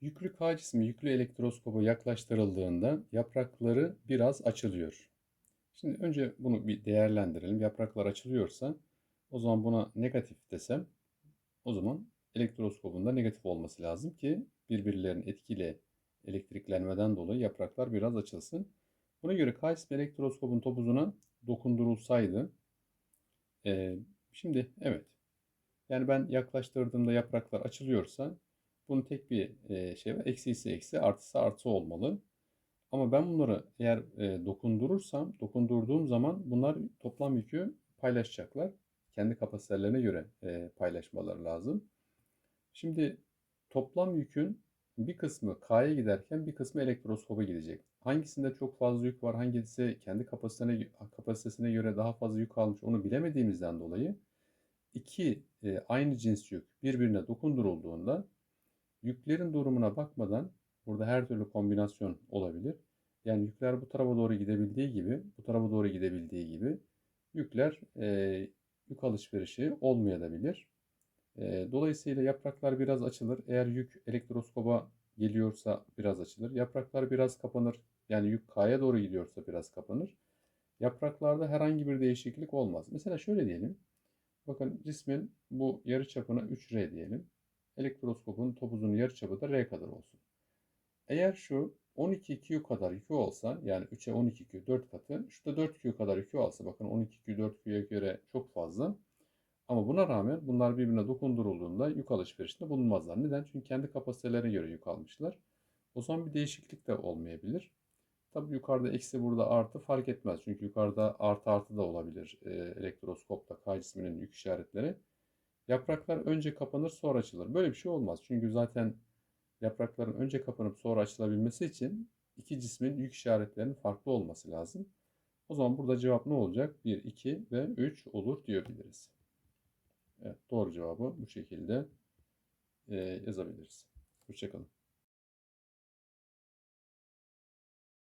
Yüklü K cismi yüklü elektroskopa yaklaştırıldığında yaprakları biraz açılıyor. Şimdi önce bunu bir değerlendirelim. Yapraklar açılıyorsa o zaman buna negatif desem o zaman elektroskopun da negatif olması lazım ki birbirlerinin etkiyle elektriklenmeden dolayı yapraklar biraz açılsın. Buna göre K cismi elektroskopun topuzuna dokundurulsaydı e, şimdi evet yani ben yaklaştırdığımda yapraklar açılıyorsa bunun tek bir e, şey var. Eksi ise eksi, artısı artı olmalı. Ama ben bunları eğer e, dokundurursam, dokundurduğum zaman bunlar toplam yükü paylaşacaklar. Kendi kapasitelerine göre e, paylaşmaları lazım. Şimdi toplam yükün bir kısmı K'ya giderken bir kısmı elektroskopa gidecek. Hangisinde çok fazla yük var, hangisi kendi kapasitesine, kapasitesine göre daha fazla yük almış onu bilemediğimizden dolayı iki e, aynı cins yük birbirine dokundurulduğunda Yüklerin durumuna bakmadan burada her türlü kombinasyon olabilir. Yani yükler bu tarafa doğru gidebildiği gibi, bu tarafa doğru gidebildiği gibi yükler e, yük alışverişi olmayabilir. E, dolayısıyla yapraklar biraz açılır. Eğer yük elektroskoba geliyorsa biraz açılır. Yapraklar biraz kapanır. Yani yük K'ya doğru gidiyorsa biraz kapanır. Yapraklarda herhangi bir değişiklik olmaz. Mesela şöyle diyelim. Bakın cismin bu yarı çapına 3R diyelim elektroskopun topuzunun yarıçapı da R kadar olsun. Eğer şu 12Q kadar yükü olsa yani 3'e 12Q 4 katı şu da 4Q kadar yükü olsa bakın 12Q 4Q'ya göre çok fazla. Ama buna rağmen bunlar birbirine dokundurulduğunda yük alışverişinde bulunmazlar. Neden? Çünkü kendi kapasitelerine göre yük almışlar. O zaman bir değişiklik de olmayabilir. Tabi yukarıda eksi burada artı fark etmez. Çünkü yukarıda artı artı da olabilir e, elektroskopta K cisminin yük işaretleri. Yapraklar önce kapanır sonra açılır. Böyle bir şey olmaz. Çünkü zaten yaprakların önce kapanıp sonra açılabilmesi için iki cismin yük işaretlerinin farklı olması lazım. O zaman burada cevap ne olacak? 1, 2 ve 3 olur diyebiliriz. Evet, doğru cevabı bu şekilde yazabiliriz. Hoşçakalın.